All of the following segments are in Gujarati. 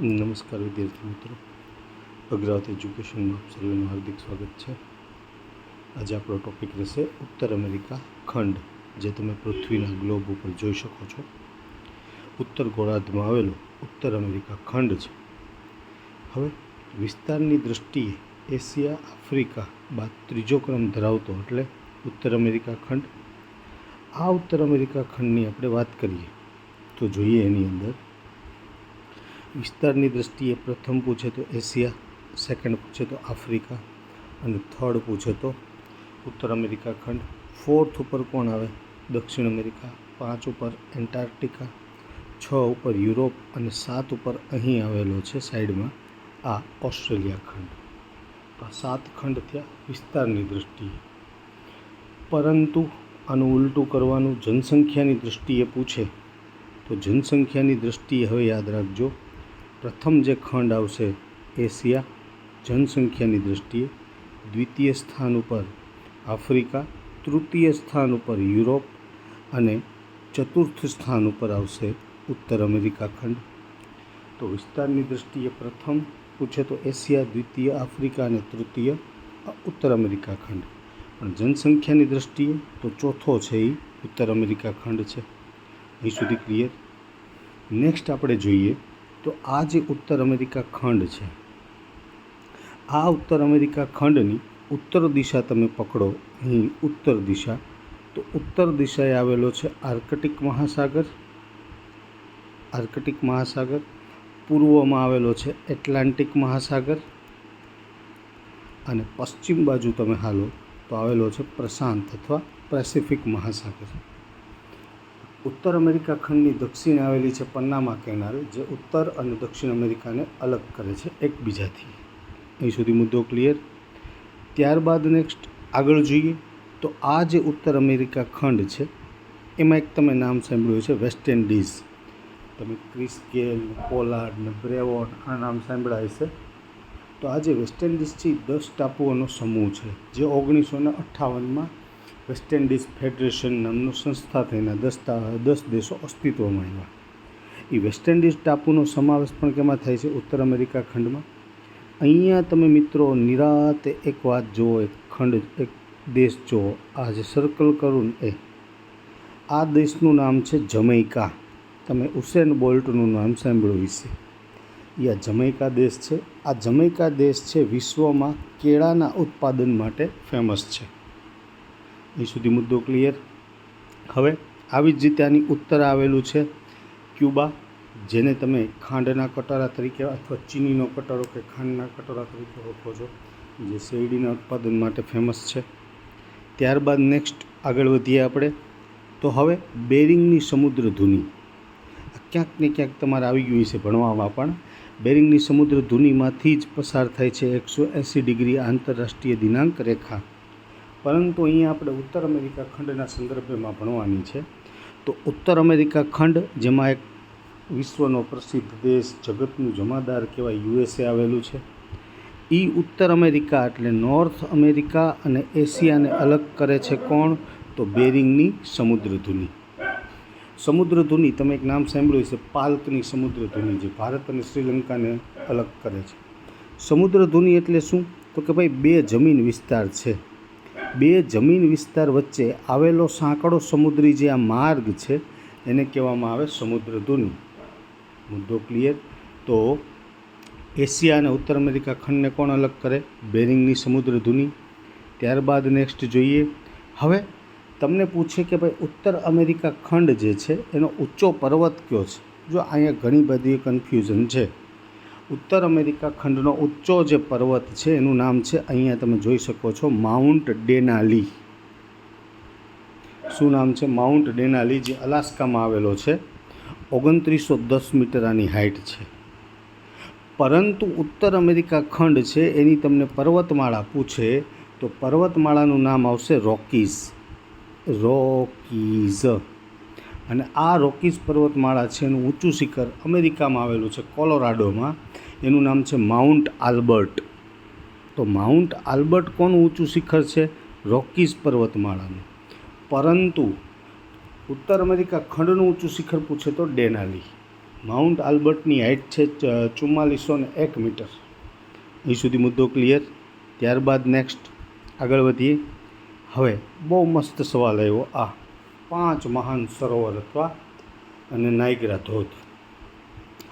નમસ્કાર વિદ્યાર્થી મિત્રો. અગ્રવાત એજ્યુકેશનમાં આપ સર્વેનું હાર્દિક સ્વાગત છે. આજે આપણો ટોપિક રહેશે ઉત્તર અમેરિકા ખંડ, જે તમે પૃથ્વીના ગ્લોબ ઉપર જોઈ શકો છો. ઉત્તર ગોળાર્ધમાં આવેલો ઉત્તર અમેરિકા ખંડ છે. હવે વિસ્તારની દૃષ્ટિએ એશિયા, આફ્રિકા બાદ ત્રીજો ક્રમ ધરાવતો એટલે ઉત્તર અમેરિકા ખંડ. આ ઉત્તર અમેરિકા ખંડની આપણે વાત કરીએ તો જોઈએ એની અંદર વિસ્તારની દૃષ્ટિએ પ્રથમ પૂછે તો એશિયા સેકન્ડ પૂછે તો આફ્રિકા અને થર્ડ પૂછે તો ઉત્તર અમેરિકા ખંડ. ફોર્થ ઉપર કોણ આવે? દક્ષિણ અમેરિકા. પાંચ ઉપર એન્ટાર્કટિકા. છ ઉપર યુરોપ અને સાત ઉપર અહીં આવેલો છે સાઈડમાં આ ઓસ્ટ્રેલિયા ખંડ. આ સાત ખંડ થયા વિસ્તારની દૃષ્ટિએ પરંતુ આનું ઉલટું કરવાનું જનસંખ્યાની દૃષ્ટિએ પૂછે તો જનસંખ્યાની દૃષ્ટિએ હવે યાદ રાખજો પ્રથમ જે ખંડ આવશે એશિયા જનસંખ્યાની દૃષ્ટિએ દ્વિતીય સ્થાન ઉપર આફ્રિકા, તૃતીય સ્થાન ઉપર યુરોપ અને ચતુર્થ સ્થાન ઉપર આવશે ઉત્તર અમેરિકા ખંડ. તો વિસ્તારની દૃષ્ટિએ પ્રથમ પૂછે તો એશિયા, દ્વિતીય આફ્રિકા અને તૃતીય ઉત્તર અમેરિકા ખંડ. પણ જનસંખ્યાની દૃષ્ટિએ તો ચોથો છે એ ઉત્તર અમેરિકા ખંડ છે. અહીં સુધી ક્લિયર. નેક્સ્ટ આપણે જોઈએ તો આ જે ઉત્તર અમેરિકા ખંડ છે, આ ઉત્તર અમેરિકા ખંડની ઉત્તર દિશા તમે પકડો, અહીં ઉત્તર દિશા, તો ઉત્તર દિશાએ આવેલો છે આર્કટિક મહાસાગર. આર્કટિક મહાસાગર, પૂર્વમાં આવેલો છે એટલાન્ટિક મહાસાગર. અને પશ્ચિમ બાજુ તમે હાલો, તો આવેલો છે પ્રશાંત અથવા પેસિફિક મહાસાગર. ઉત્તર અમેરિકા ખંડની દક્ષિણે આવેલી છે પન્નામા કેનાલ, જે ઉત્તર અને દક્ષિણ અમેરિકાને અલગ કરે છે એકબીજાથી. અહીં સુધી મુદ્દો ક્લિયર? ત્યારબાદ નેક્સ્ટ, આગળ જોઈએ. તો આ જે ઉત્તર અમેરિકા ખંડ છે, એમાં એક તમે નામ સાંભળ્યું છે વેસ્ટ ઇન્ડિઝ. તમે ક્રિસ ગેલ, પોલાર્ડ ને બ્રેવોન આ નામ સાંભળાય છે તો આ જે વેસ્ટ ઇન્ડિઝથી દસ ટાપુઓનો સમૂહ છે, જે ઓગણીસો ને અઠ્ઠાવનમાં વેસ્ટ ઇન્ડિઝ ફેડરેશન નામનું સંસ્થા થઈને દસ દસ દેશો અસ્તિત્વમાં આવ્યા. એ વેસ્ટ ઇન્ડિઝ ટાપુનો સમાવેશ પણ કેમાં થાય છે? ઉત્તર અમેરિકા ખંડમાં? અહીંયા તમે મિત્રો નિરાતે એક વાત જુઓ, એક ખંડ, એક દેશ જુઓ. આ જે સર્કલ કરું એ. આ દેશનું નામ છે જમૈકા તમે ઉસેન બોલ્ટનું નામ સાંભળ્યું વિશે એ આ જમૈકા દેશ છે. આ જમૈકા દેશ છે વિશ્વમાં કેળાના ઉત્પાદન માટે ફેમસ છે. અહીં સુધી મુદ્દો ક્લિયર હવે આવી જ રીતે આની ઉત્તર આવેલું છે ક્યુબા, જેને તમે ખાંડના કટોરા તરીકે અથવા ચીનીનો કટોરો કે ખાંડના કટોરા તરીકે ઓળખો છો, જે શેરડીના ઉત્પાદન માટે ફેમસ છે. ત્યારબાદ નેક્સ્ટ આગળ વધીએ આપણે. તો હવે બેરિંગની સમુદ્ર ધૂની ક્યાંક ને ક્યાંક તમારે આવી ગયું છે ભણવામાં પણ. બેરિંગની સમુદ્ર ધુનીમાંથી જ પસાર થાય છે એકસો એંસી ડિગ્રી આંતરરાષ્ટ્રીય દિનાંક રેખા. પરંતુ અહીંયા આપણે ઉત્તર અમેરિકા ખંડના સંદર્ભમાં ભણવાની છે. તો ઉત્તર અમેરિકા ખંડ, જેમાં એક વિશ્વનો પ્રસિદ્ધ દેશ જગતનું જમાદાર કહેવાય યુએસએ આવેલું છે. એ ઉત્તર અમેરિકા એટલે નોર્થ અમેરિકા અને એશિયાને અલગ કરે છે કોણ? તો બેરિંગની સમુદ્ર સમુદ્રધુની સમુદ્ર ધુની તમે એક નામ સાંભળ્યું છે પાલ્કની સમુદ્ર ધુની જે ભારત અને શ્રીલંકાને અલગ કરે છે. સમુદ્ર ધુની એટલે શું? તો કે ભાઈ બે જમીન વિસ્તાર છે. બે જમીન વિસ્તાર વચ્ચે આવેલો સાંકડો સમુદ્રી જે આ માર્ગ છે, એને કહેવામાં આવે સમુદ્ર ધુની મુદ્દો ક્લિયર તો એશિયા અને ઉત્તર અમેરિકા ખંડને કોણ અલગ કરે? બેરિંગની સમુદ્ર ધુની ત્યારબાદ નેક્સ્ટ જોઈએ. હવે તમને પૂછે કે ભાઈ ઉત્તર અમેરિકા ખંડ જે છે, એનો ઊંચો પર્વત કયો છે? જો અહીંયા ઘણી બધી કન્ફ્યુઝન છે. ઉત્તર અમેરિકા ખંડનો ઊંચો જે પર્વત છે, એનું નામ છે, અહીંયા તમે જોઈ શકો છો, માઉન્ટ ડેનાલી. શું નામ છે? માઉન્ટ ડેનાલી જે અલાસ્કામાં આવેલો છે, ઓગણત્રીસો દસ મીટર આની હાઇટ છે. પરંતુ ઉત્તર અમેરિકા ખંડ છે, એની તમને પર્વતમાળા પૂછે, તો પર્વતમાળાનું નામ આવશે રોકીઝ. રોકીઝ. અને આ રોકીઝ પર્વતમાળા છે એનું ઊંચું શિખર અમેરિકામાં આવેલું છે, કોલોરાડોમાં. એનું નામ છે માઉન્ટ આલ્બર્ટ. તો માઉન્ટ આલ્બર્ટ કોનું ઊંચું શિખર છે? રોકીઝ પર્વતમાળાનું. પરંતુ ઉત્તર અમેરિકા ખંડનું ઊંચું શિખર પૂછે તો ડેનાલી. માઉન્ટ આલ્બર્ટની હાઇટ છે ચુમ્માલીસો ને એક મીટર. અહીં સુધી મુદ્દો ક્લિયર? ત્યારબાદ નેક્સ્ટ. આગળ વધીએ. હવે બહુ મસ્ત સવાલ આવ્યો. આ પાંચ મહાન સરોવર અથવા અને નાયગ્રા ધોધ.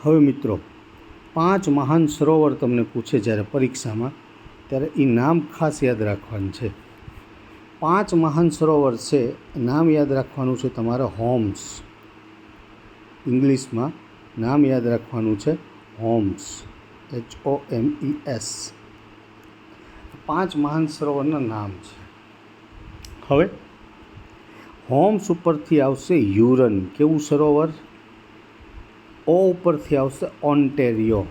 હવે મિત્રો, પાંચ મહાન સરોવર તમને પૂછે જ્યારે પરીક્ષામાં, ત્યારે એ નામ ખાસ યાદ રાખવાનું છે. પાંચ મહાન સરોવર છે, નામ યાદ રાખવાનું છે તમારે હોમ્સ. ઇંગ્લિશમાં નામ યાદ રાખવાનું છે homes. H O M E S. પાંચ મહાન સરોવરના નામ છે. હવે હોમ્સ ઉપરથી આવશે યુરન. કેવું સરોવર? ઓ ઉપરથી આવશે ઓન્ટેરિયો.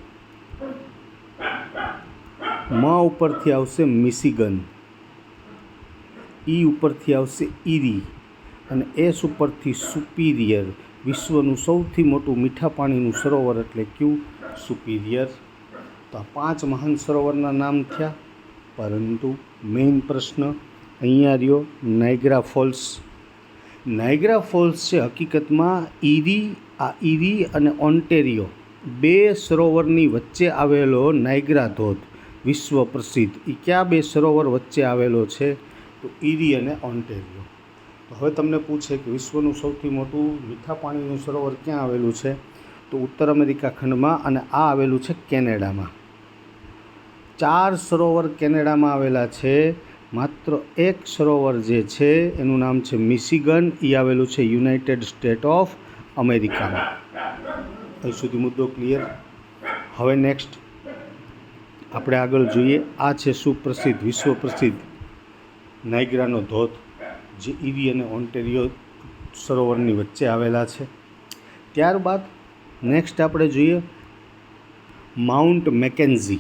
મ ઉપરથી આવશે મિસિગન ઈ ઉપરથી આવશે ઈરી. અને એસ ઉપરથી સુપીરિયર. વિશ્વનું સૌથી મોટું મીઠા પાણીનું સરોવર એટલે ક્યુ? સુપીરિયર. તો આ પાંચ મહાન સરોવરના નામ થયા. પરંતુ મેઇન પ્રશ્ન અહીંયા રહ્યો નાયગ્રા ફોલ્સ. નાયગ્રા ફોલ્સ છે હકીકતમાં ઈરી, આ ઈરી અને ઓન્ટેરિયો બે સરોવરની વચ્ચે આવેલો નાયગ્રા ધોધ, વિશ્વ પ્રસિદ્ધ. એ કયા બે સરોવર વચ્ચે આવેલો છે? તો ઈરી અને ઓન્ટેરિયો. તો હવે તમને પૂછે કે વિશ્વનું સૌથી મોટું મીઠા પાણીનું સરોવર ક્યાં આવેલું છે? તો ઉત્તર અમેરિકા ખંડમાં અને આ આવેલું છે કેનેડામાં. ચાર સરોવર કેનેડામાં આવેલા છે. માત્ર એક સરોવર જે છે, એનું નામ છે મિશિગન. એ આવેલું છે યુનાઇટેડ સ્ટેટ ઓફ અમેરિકામાં. અહીં સુધી મુદ્દો ક્લિયર. હવે નેક્સ્ટ આપણે આગળ જોઈએ. આ છે સુપ્રસિદ્ધ વિશ્વ પ્રસિદ્ધ નાયગ્રાનો ધોધ, જે ઇવી અને ઓન્ટેરિયો સરોવરની વચ્ચે આવેલા છે. ત્યારબાદ નેક્સ્ટ આપણે જોઈએ માઉન્ટ મેકેન્ઝી.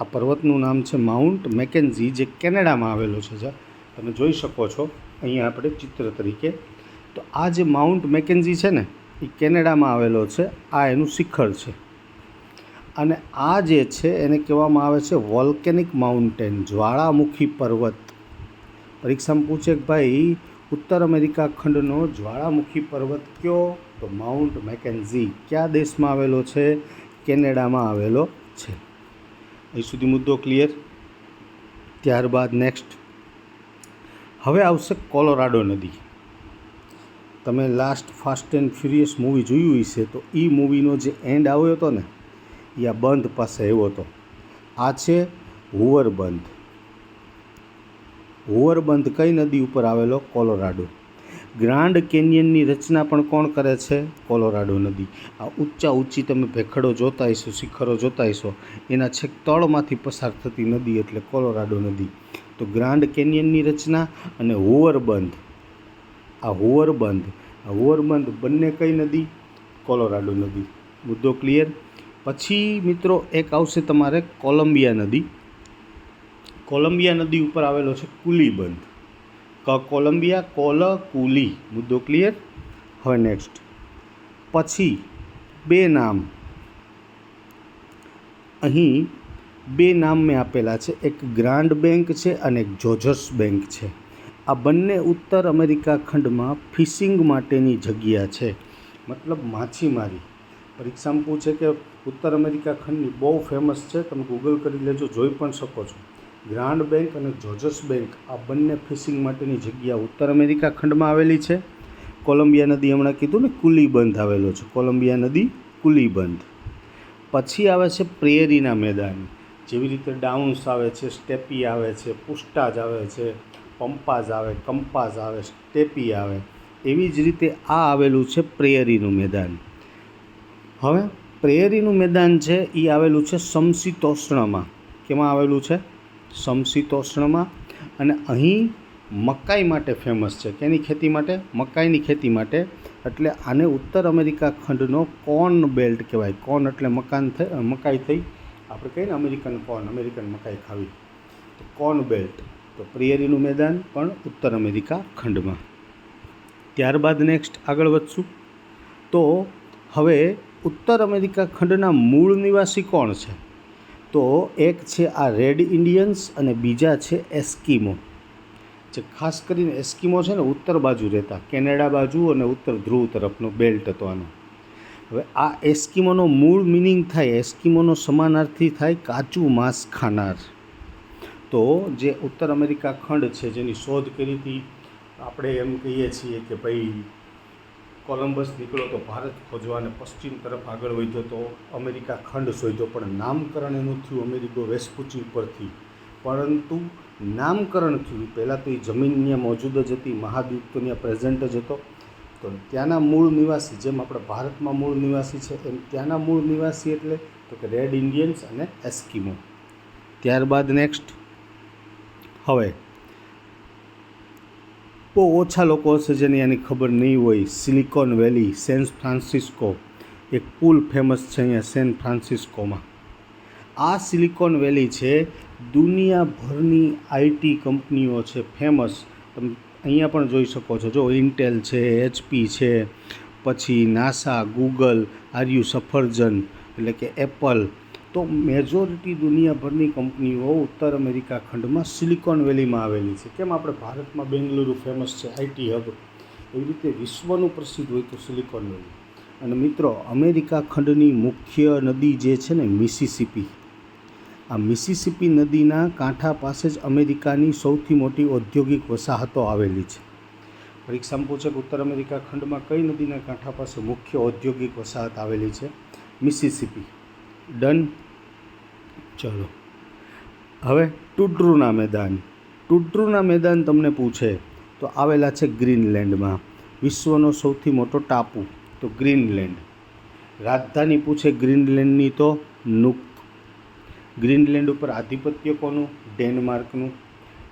આ પર્વતનું નામ છે માઉન્ટ મેકેન્ઝી, જે કેનેડામાં આવેલો છે તમે જોઈ શકો છો, અહીંયા આપણે ચિત્ર તરીકે. તો આ જે માઉન્ટ મેકેન્ઝી છે ને, એ કેનેડામાં આવેલો છે. આ એનું શિખર છે. અને આ જે છે, એને કહેવામાં આવે છે વોલ્કેનિક માઉન્ટેન, જ્વાળામુખી પર્વત. પરીક્ષામાં પૂછે કે ભાઈ, ઉત્તર અમેરિકા ખંડનો જ્વાળામુખી પર્વત કયો? તો માઉન્ટ મેકેન્ઝી કયા દેશમાં આવેલો છે? કેનેડામાં આવેલો છે. અહીં સુધી મુદ્દો ક્લિયર ત્યારબાદ નેક્સ્ટ હવે આવશે કોલોરાડો નદી. તમે last fast and furious movie જોયું હશે તો એ મૂવીનો જે એન્ડ આવ્યો હતો ને, એ આ બંધ પાસે આવ્યો હતો. આ છે હુવર બંધ. હુવર બંધ કઈ નદી ઉપર આવેલો? કોલોરાડો. ગ્રાન્ડ કેનિયનની રચના પણ કોણ કરે છે? કોલોરાડો નદી. આ ઊંચા ઊંચી તમે ભેખડો જોતા હશો, શિખરો જોતા હશો, એના છેક તળમાંથી પસાર થતી નદી એટલે કોલોરાડો નદી. તો ગ્રાન્ડ કેનિયનની રચના અને હોવરબંધ. આ હોવરબંધ આ હોવરબંધ બંને કઈ નદી? કોલોરાડો નદી. મુદ્દો ક્લિયર? પછી મિત્રો એક આવશે તમારે કોલંબિયા નદી. કોલંબિયા નદી ઉપર આવેલો છે કુલી બંધ ક કોલંબિયા, કોલ કુલી. મુદ્દો ક્લિયર હવે નેક્સ્ટ પછી, બે નામ. અહીં બે નામ મેં આપેલા છે. એક ગ્રાન્ડ બેંક છે અને એક જોજર્સ બેંક છે. આ બંને ઉત્તર અમેરિકા ખંડમાં ફિશિંગ માટેની જગ્યા છે. મતલબ માછીમારી. પરીક્ષામાં પૂછે કે ઉત્તર અમેરિકા ખંડની બહુ ફેમસ છે. તમે ગૂગલ કરી લેજો, જોઈ પણ શકો છો. ગ્રાન્ડ બેંક અને જોજસ બેંક આ બંને ફિશિંગ માટેની જગ્યા ઉત્તર અમેરિકા ખંડમાં આવેલી છે. કોલંબિયા નદી હમણાં કીધું ને કુલી બંધ આવેલો છે. કોલંબિયા નદી કુલી બંધ પછી આવે છે પ્રેયરીના મેદાન. જેવી રીતે ડાઉન્સ આવે છે, સ્ટેપી આવે છે પુસ્ટાજ આવે છે, પંપાઝ આવે, કંપાઝ આવે, સ્ટેપી આવે. એવી જ રીતે આ આવેલું છે પ્રેયરીનું મેદાન. હવે પ્રેયરીનું મેદાન છે એ આવેલું છે સમશીતોષ્ણમાં. કેમાં આવેલું છે? સમશીતોષ્ણમાં અને અહીં મકાઈ માટે ફેમસ છે. કેની ખેતી માટે? મકાઈની ખેતી માટે. એટલે આને ઉત્તર અમેરિકા ખંડનો કોર્ન બેલ્ટ કહેવાય. કોર્ન એટલે મકાન થઈ મકાઈ થઈ. આપણે કહીએ ને અમેરિકન કોર્ન, અમેરિકન મકાઈ ખાવી. તો કોર્ન બેલ્ટ. તો પ્રિયરીનું મેદાન પણ ઉત્તર અમેરિકા ખંડમાં. ત્યારબાદ નેક્સ્ટ આગળ વધશું. તો હવે ઉત્તર અમેરિકા ખંડના મૂળ નિવાસી કોણ છે? તો એક છે આ રેડ ઇન્ડિયન્સ અને બીજા છે એસ્કિમો. જે ખાસ કરીને એસ્કિમો છે ને ઉત્તર બાજુ રહેતા, કેનેડા બાજુ અને ઉત્તર ધ્રુવ તરફનો બેલ્ટ હતો આનો. હવે આ એસ્કિમોનો મૂળ મિનિંગ થાય, એસ્કિમોનો સમાનાર્થી થાય કાચું માંસ ખાનાર. તો જે ઉત્તર અમેરિકા ખંડ છે જેની શોધ કરી હતી, આપણે એમ કહીએ છીએ કે ભાઈ કોલંબસ નીકળ્યો તો ભારત ખોજવા અને પશ્ચિમ તરફ આગળ વધ્યો તો અમેરિકા ખંડ શોધ્યો, પણ નામકરણ એનું થયું અમેરિકો વેસ્પુચી ઉપરથી. પરંતુ નામકરણ થયું, પહેલાં તો એ જમીન ત્યાં મોજૂદ જ હતી મહાદ્વીપ તો ત્યાં પ્રેઝન્ટ જ હતો. તો ત્યાંના મૂળ નિવાસી, જેમ આપણે ભારતમાં મૂળ નિવાસી છે, એમ ત્યાંના મૂળ નિવાસી એટલે તો કે રેડ ઇન્ડિયન્સ અને એસ્કિમો ત્યારબાદ નેક્સ્ટ હવે બહુ ઓછા લોકો હશે જેને આની ખબર નહીં હોય. Silicon valley, San Francisco. એક પુલ ફેમસ છે અહીંયા સેન ફ્રાન્સિસ્કોમાં. આ સિલિકોન વેલી છે. દુનિયાભરની આઈટી કંપનીઓ છે, ફેમસ. તમે અહીંયા પણ જોઈ શકો છો. જો ઇન્ટેલ છે એચપી છે, પછી નાસા, ગૂગલ આર્યુ સફરજન, એટલે કે એપલ તો મેજોરિટી દુનિયાભરની કંપનીઓ ઉત્તર અમેરિકા ખંડમાં સિલિકોન વેલીમાં આવેલી છે. કેમ? આપણે ભારતમાં બેંગલુરુ ફેમસ છે આઈટી હબ એવી રીતે વિશ્વનું પ્રસિદ્ધ હોય તો સિલિકોન વેલી અને મિત્રો, અમેરિકા ખંડની મુખ્ય નદી જે છે ને મિસિસિપી આ મિસિસિપી નદીના કાંઠા પાસે જ અમેરિકાની સૌથી મોટી ઔદ્યોગિક વસાહતો આવેલી છે. પરીક્ષામાં પૂછે કે ઉત્તર અમેરિકા ખંડમાં કઈ નદીના કાંઠા પાસે મુખ્ય ઔદ્યોગિક વસાહત આવેલી છે? મિસિસિપી ડન ચલો. હવે ટુડ્રુના મેદાન. ટુડ્રુના મેદાન તમને પૂછે, તો આવેલા છે ગ્રીનલેન્ડમાં? વિશ્વનો સૌથી મોટો ટાપુ, તો ગ્રીનલેન્ડ. રાજધાની પૂછે ગ્રીનલેન્ડની તો નુક. ગ્રીનલેન્ડ ઉપર આધિપત્ય કોનું? ડેનમાર્કનું.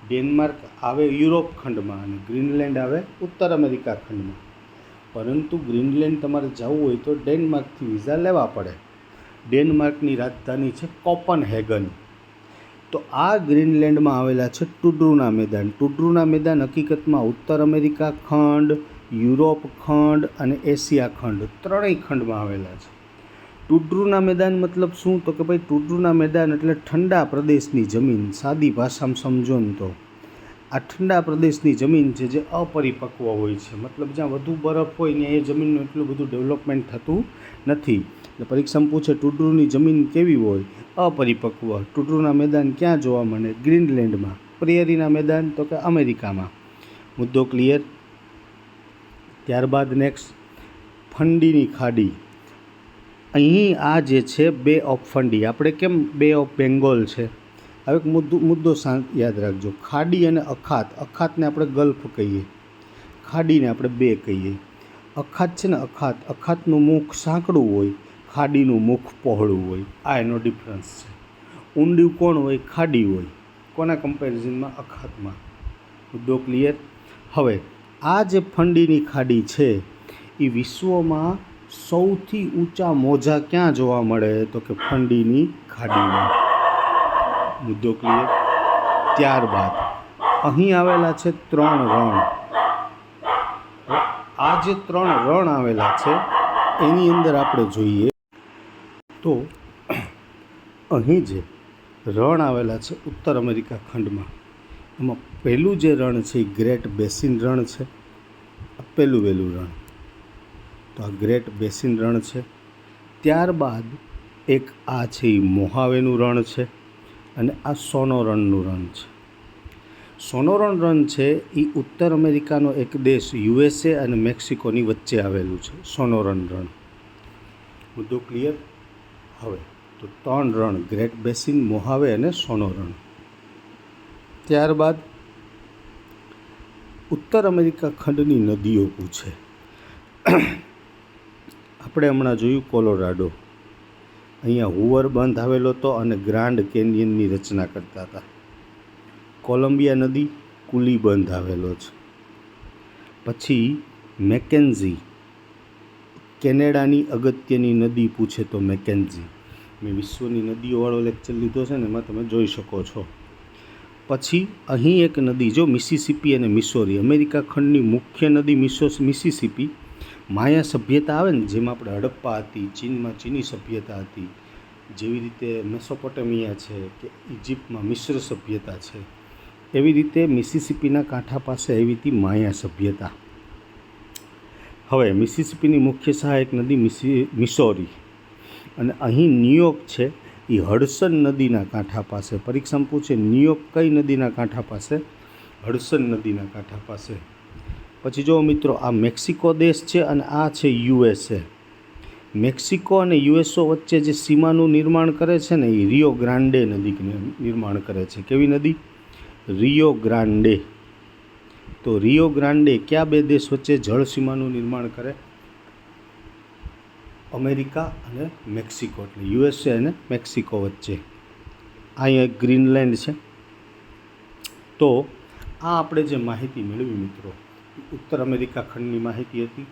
ડેનમાર્ક આવે યુરોપ ખંડમાં અને ગ્રીનલેન્ડ આવે ઉત્તર અમેરિકા ખંડમાં. પરંતુ ગ્રીનલેન્ડ તમારે જવું હોય તો ડેનમાર્કથી વિઝા લેવા પડે. ડેનમાર્કની રાજધાની છે કોપનહેગન. તો આ ગ્રીનલેન્ડમાં આવેલા છે ટુડ્રુના મેદાન. ટુડ્રુના મેદાન હકીકતમાં ઉત્તર અમેરિકા ખંડ, યુરોપ ખંડ અને એશિયા ખંડ ત્રણેય ખંડમાં આવેલા છે. ટુડ્રુના મેદાન મતલબ શું? તો કે ભાઈ ટુડ્રુના મેદાન એટલે ઠંડા પ્રદેશની જમીન. સાદી ભાષામાં સમજો ને તો. આ ઠંડા પ્રદેશની જમીન છે જે અપરિપક્વ હોય છે. મતલબ જ્યાં વધુ બરફ હોય ત્યાં એ જમીનનું એટલું બધું ડેવલપમેન્ટ થતું નથી. એટલે પરીક્ષામાં પૂછે, ટુડ્રુની જમીન કેવી હોય? અપરિપક્વ. ટુડ્રુના મેદાન ક્યાં જોવા મળે? ગ્રીનલેન્ડમાં. પ્રિયરીના મેદાન? તો કે અમેરિકામાં. મુદ્દો ક્લિયર. ત્યારબાદ નેક્સ્ટ. ફંડીની ખાડી. અહીં આ જે છે, બે ઓફ ફંડી. આપણે કેમ બે ઓફ બેંગોલ છે? હવે એક મુદ્દો મુદ્દો યાદ રાખજો. ખાડી અને અખાત. અખાતને આપણે ગલ્ફ કહીએ. ખાડીને આપણે બે કહીએ. અખાત છે ને અખાત. અખાતનું મુખ સાંકડું હોય. ખાડીનું મુખ પહોળું હોય, આ એનો ડિફરન્સ છે. ઊંડું કોણ હોય, ખાડી હોય, કોના કમ્પેરિઝનમાં અખાતમાં. મુદ્દો ક્લિયર હવે, આ જે ફંડીની ખાડી છે એ વિશ્વમાં સૌથી ઊંચા મોજા ક્યાં જોવા મળે? તો કે ફંડીની ખાડીમાં. મુદ્દો ક્લિયર ત્યારબાદ, અહીં આવેલા છે ત્રણ રણ. આ જે ત્રણ રણ આવેલા છે, એની અંદર આપણે જોઈએ તો અહીં જે રણ આવેલા છે ઉત્તર અમેરિકા ખંડમાં, એમાં પહેલું જે રણ છે એ ગ્રેટ બેસિન રણ છે, આ પહેલું વહેલું રણ. તો આ ગ્રેટ બેસિન રણ છે. ત્યારબાદ એક આ છે એ મોહાવેનું રણ છે અને આ સોનોરણનું રણ છે. સોનોરણ રણ છે એ ઉત્તર અમેરિકાનો એક દેશ યુએસએ અને મેક્સિકોની વચ્ચે આવેલું છે સોનોરણ રણ મુદ્દો ક્લિયર હવે તો ત્રણ રણ, ગ્રેટ બેસિન, મોહાવે અને સોનો રણ. ત્યારબાદ ઉત્તર અમેરિકા ખંડની નદીઓ પૂછે. આપણે હમણાં જોયું કોલોરાડો. અહીંયા હુવર બંધ આવેલો હતો અને ગ્રાન્ડ કેન્યનની રચના કરતા હતા. કોલંબિયા નદી કુલી બંધ આવેલો છે. પછી મેકેન્ઝી કેનેડાની અગત્યની નદી પૂછે તો મેકેન્ઝી. મેં વિશ્વની નદીઓવાળો લેક્ચર લીધો છે ને, એમાં તમે જોઈ શકો છો. પછી અહીં એક નદી, જો મિસિસિપી અને મિસોરી, અમેરિકા ખંડની મુખ્ય નદી મિસો, મિસિસિપી, માયા સભ્યતા આવે ને, જેમાં આપણે હડપ્પા હતી, ચીનમાં ચીની સભ્યતા હતી, જેવી રીતે મેસોપોટેમિયા છે કે ઇજિપ્તમાં મિશ્ર સભ્યતા છે, એવી રીતે મિસિસિપીના કાંઠા પાસે આવી હતી માયા સભ્યતા. હવે મિસિસિપીની મુખ્ય સહાયક નદી મિસી, મિસોરી. અને અહીં ન્યુયોર્ક છે એ હડસન નદીના કાંઠા પાસે. પરીક્ષામાં પૂછે ન્યુયોર્ક કઈ નદીના કાંઠા પાસે? હડસન નદીના કાંઠા પાસે. પછી જો મિત્રો, આ મેક્સિકો દેશ છે અને આ છે યુએસએ મેક્સિકો અને યુએસઓ વચ્ચે જે સીમાનું નિર્માણ કરે છે ને એ રિયો ગ્રાન્ડે નદી નિર્માણ કરે છે. કેવી નદી? Rio Grande. તો રિયો ગ્રાન્ડે કયા બે દેશ વચ્ચે જળસીમાનું નિર્માણ કરે? અમેરિકા અને મેક્સિકો, એટલે યુએસએ અને મેક્સિકો વચ્ચે. અહીંયા એક ગ્રીનલેન્ડ છે. તો આ આપણે જે માહિતી મેળવી મિત્રો, ઉત્તર અમેરિકા ખંડની માહિતી હતી.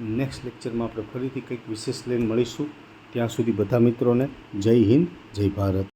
નેક્સ્ટ લેક્ચરમાં આપણે ફરીથી કંઈક વિશેષ લઈને મળીશું. ત્યાં સુધી બધા મિત્રોને જય હિન્દ, જય ભારત.